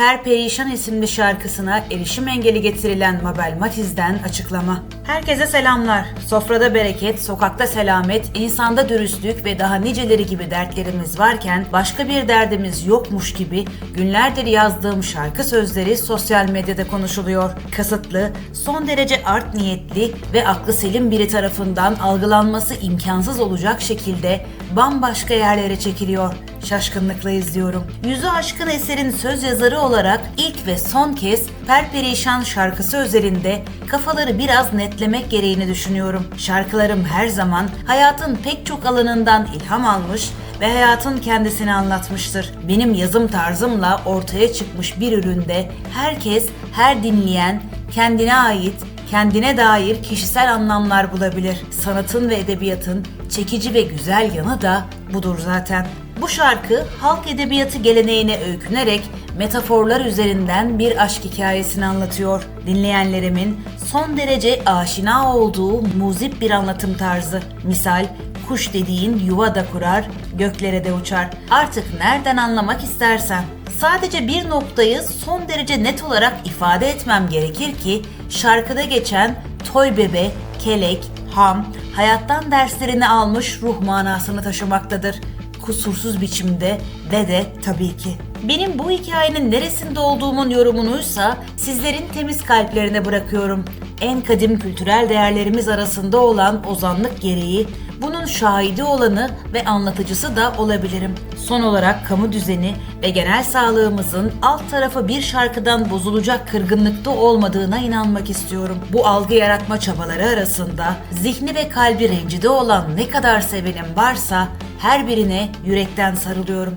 Perperişan isimli şarkısına erişim engeli getirilen Mabel Matiz'den açıklama. Herkese selamlar. Sofrada bereket, sokakta selamet, insanda dürüstlük ve daha niceleri gibi dertlerimiz varken başka bir derdimiz yokmuş gibi günlerdir yazdığım şarkı sözleri sosyal medyada konuşuluyor. Kasıtlı, son derece art niyetli ve aklı selim biri tarafından algılanması imkansız olacak şekilde bambaşka yerlere çekiliyor. Şaşkınlıkla izliyorum. Yüzü aşkın eserin söz yazarı olarak ilk ve son kez Perperişan şarkısı özelinde kafaları biraz netlemek gereğini düşünüyorum. Şarkılarım her zaman hayatın pek çok alanından ilham almış ve hayatın kendisini anlatmıştır. Benim yazım tarzımla ortaya çıkmış bir üründe herkes, her dinleyen kendine ait kendine dair kişisel anlamlar bulabilir. Sanatın ve edebiyatın çekici ve güzel yanı da budur zaten. Bu şarkı halk edebiyatı geleneğine öykünerek metaforlar üzerinden bir aşk hikayesini anlatıyor. Dinleyenlerimin son derece aşina olduğu muzip bir anlatım tarzı. Misal kuş dediğin yuva da kurar, göklere de uçar. Artık nereden anlamak istersen. Sadece bir noktayı son derece net olarak ifade etmem gerekir ki şarkıda geçen toy bebe, kelek, ham, hayattan derslerini almış ruh manasını taşımaktadır. Kusursuz biçimde ve de tabii ki. Benim bu hikayenin neresinde olduğumun yorumunuysa sizlerin temiz kalplerine bırakıyorum. En kadim kültürel değerlerimiz arasında olan ozanlık gereği bunun şahidi olanı ve anlatıcısı da olabilirim. Son olarak kamu düzeni ve genel sağlığımızın alt tarafı bir şarkıdan bozulacak kırgınlıkta olmadığına inanmak istiyorum. Bu algı yaratma çabaları arasında zihni ve kalbi rencide olan ne kadar sevenim varsa her birine yürekten sarılıyorum.